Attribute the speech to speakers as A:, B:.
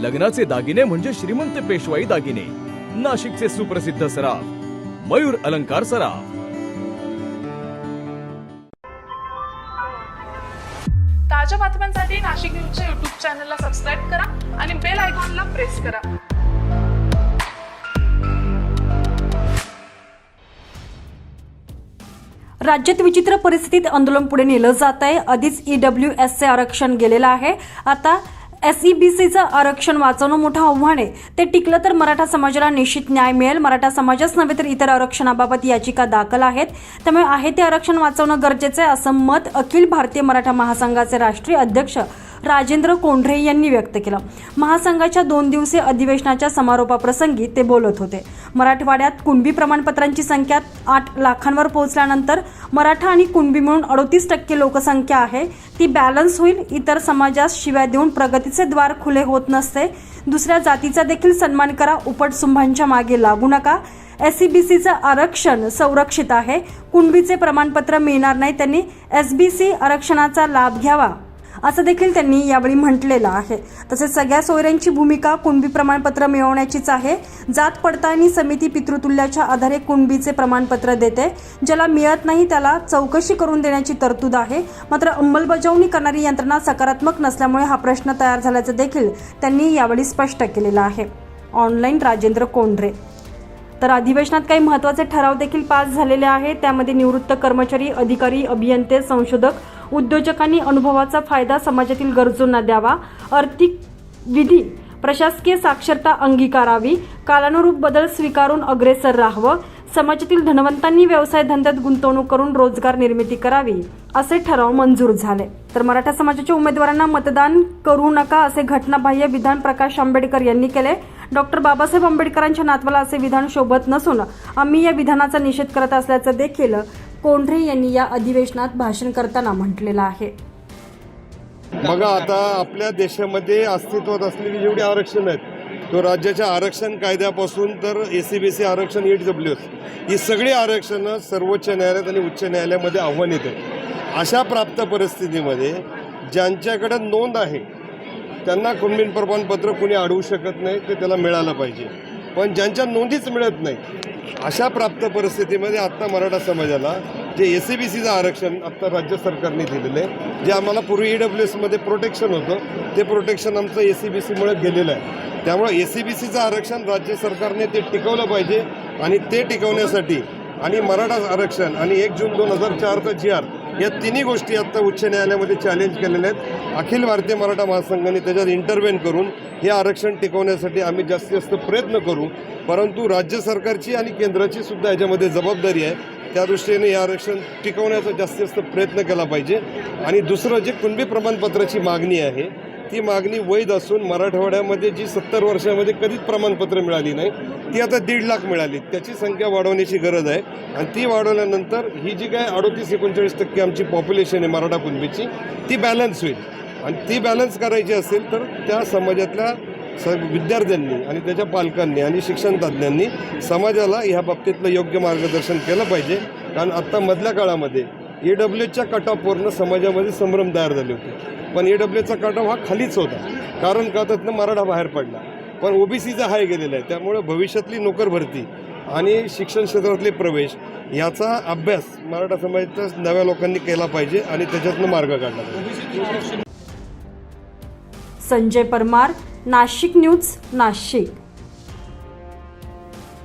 A: लग्नाचे दागिने म्हणजे श्रीमंत पेशवाई दागिने. नाशिकचे सुप्रसिद्ध सराफ मयूर अलंकार सराफ.
B: ताज्या बातम्यांसाठी नाशिक न्यूजच्या युट्यूब चॅनलला सबस्क्राईब करा आणि बेल आयकॉनला प्रेस करा.
C: राज्यात विचित्र परिस्थितीत आंदोलन पुढे नेलं जात आहे आधीच ईडब्ल्यू एसचे आरक्षण गेलेलं आहे. आता E एसईबीसीचं आरक्षण वाचवणं मोठं आव्हान आहे. ते टिकलं तर मराठा समाजाला निश्चित न्याय मिळेल. मराठा समाजच नव्हे तर इतर आरक्षणाबाबत याचिका दाखल आहेत. त्यामुळे आहे ते आरक्षण वाचवणं गरजेचं आहे असं मत अखिल भारतीय मराठा महासंघाचे राष्ट्रीय अध्यक्ष राजेंद्र कोंढरे यांनी व्यक्त केलं. महासंघाच्या दोन दिवसीय अधिवेशनाच्या समारोपाप्रसंगी ते बोलत होते. मराठवाड्यात कुणबी प्रमाणपत्रांची संख्या आठ लाखांवर पोहोचल्यानंतर मराठा आणि कुणबी मिळून अडतीस टक्के लोकसंख्या आहे ती बॅलन्स होईल इतर समाजास शिवाय देऊन प्रगतीचे द्वार खुले होत नसते. दुसऱ्या जातीचा देखील सन्मान करा उपटसुंभांच्या मागे लागू नका. एस सी बी सीचं आरक्षण संरक्षित आहे. कुणबीचे प्रमाणपत्र मिळणार नाही त्यांनी एस बी सी आरक्षणाचा लाभ घ्यावा. असं देखील त्यांनी यावेळी म्हटलेलं आहे. तसेच सगळ्या सोयऱ्यांची भूमिका कुणबी प्रमाणपत्र मिळवण्याचीच आहे. जात पडताळणी समिती पितृतुल्याच्या आधारे कुणबीचे प्रमाणपत्र देते. ज्याला मिळत नाही त्याला चौकशी करून देण्याची तरतूद आहे. मात्र अंमलबजावणी करणारी यंत्रणा सकारात्मक नसल्यामुळे हा प्रश्न तयार झाल्याचं देखील त्यांनी यावेळी स्पष्ट केलेलं आहे. ऑनलाईन राजेंद्र कोंढरे. तर अधिवेशनात काही महत्त्वाचे ठराव देखील पास झालेले आहेत. त्यामध्ये निवृत्त कर्मचारी अधिकारी अभियंते संशोधक उद्योजकांनी अनुभवाचा फायदा समाजातील गरजूंना द्यावा. आर्थिक विधी प्रशासकीय साक्षरता अंगीकारावी. कालानुरूप बदल स्वीकारून अग्रेसर राहावं. समाजातील धनवंतांनी व्यवसाय धंद्यात गुंतवणूक करून रोजगार निर्मिती करावी. असे ठराव मंजूर झाले. तर मराठा समाजाच्या उमेदवारांना मतदान करू नका असे घटनाबाह्य विधान प्रकाश आंबेडकर यांनी केले. डॉक्टर बाबासाहेब आंबेडकरांच्या नातवाला असे विधान शोभत नसून आम्ही या विधानाचा निषेध करत असल्याचं देखील कोंढरे यांनी या अधिवेशनात भाषण करताना म्हटलेलं आहे.
D: बघा आता आपल्या देशामध्ये अस्तित्वात असलेली जेवढी आरक्षण आहेत तो राज्याच्या आरक्षण कायद्यापासून तर ए सी बी सी आरक्षण एट डब्ल्यू एस ही सगळी आरक्षणं सर्वोच्च न्यायालयात आणि उच्च न्यायालयामध्ये आव्हानित आहेत. अशा प्राप्त परिस्थितीमध्ये ज्यांच्याकडे नोंद आहे त्यांना कुणबीन प्रमाणपत्र कुणी अडवू शकत नाही ते त्याला मिळालं पाहिजे. पण ज्यांच्या नोंदीच मिळत नाही अशा प्राप्त परिस्थितीमध्ये आत्ता मराठा समाजाला जे ए सी बी सीचं आरक्षण आत्ता राज्य सरकारने दिलेलं आहे जे आम्हाला पूर्वी ई डब्ल्यू एसमध्ये प्रोटेक्शन होतं ते प्रोटेक्शन आमचं ए सी बी सीमुळे गेलेलं आहे. त्यामुळे ए सी बी सीचं आरक्षण राज्य सरकारने ते टिकवलं पाहिजे आणि ते टिकवण्यासाठी आणि मराठा आरक्षण आणि एक जून दोन हजार चारचा जी आर या तिन्ही गोष्टी आत्ता उच्च न्यायालयामध्ये चॅलेंज केलेल्या आहेत. अखिल भारतीय मराठा महासंघाने त्याच्यात इंटरव्हेन करून हे आरक्षण टिकवण्यासाठी आम्ही जास्तीत जास्त प्रयत्न करू. परंतु राज्य सरकारची आणि केंद्राची सुद्धा याच्यामध्ये जबाबदारी आहे. त्या दृष्टीने हे आरक्षण टिकवण्याचा जास्तीत जास्त प्रयत्न केला पाहिजे. आणि दुसरं जे कुणबी प्रमाणपत्राची मागणी आहे ती मागणी वैध असून मराठवाड्यामध्ये जी सत्तर वर्षामध्ये कधीच प्रमाणपत्र मिळाली नाही ती आता दीड लाख मिळाली. त्याची संख्या वाढवण्याची गरज आहे. आणि ती वाढवल्यानंतर ही जी काय अडोतीस एकोणचाळीस टक्के आमची पॉप्युलेशन आहे मराठा कुणबीची ती बॅलन्स होईल. आणि ती बॅलन्स करायची असेल तर त्या समाजातल्या स विद्यार्थ्यांनी आणि त्याच्या पालकांनी आणि शिक्षण तज्ज्ञांनी समाजाला ह्या बाबतीतलं योग्य मार्गदर्शन केलं पाहिजे. कारण आत्ता मधल्या काळामध्ये ए डब्ल्यूच्या कट ऑफवरनं समाजामध्ये संभ्रम तयार झाले होते. पण ए डब्ल्यूचा कट ऑफ हा खालीच होता. कारण का? त्यातनं मराठा बाहेर पडला. पण ओबीसीचा हाय गेलेला आहे. त्यामुळे भविष्यातली नोकर भरती आणि शिक्षण क्षेत्रातले प्रवेश याचा अभ्यास मराठा समाजाच्या नव्या लोकांनी केला पाहिजे आणि त्याच्यातनं मार्ग काढला पाहिजे.
C: संजय परमार नाशिक न्यूज नाशिक.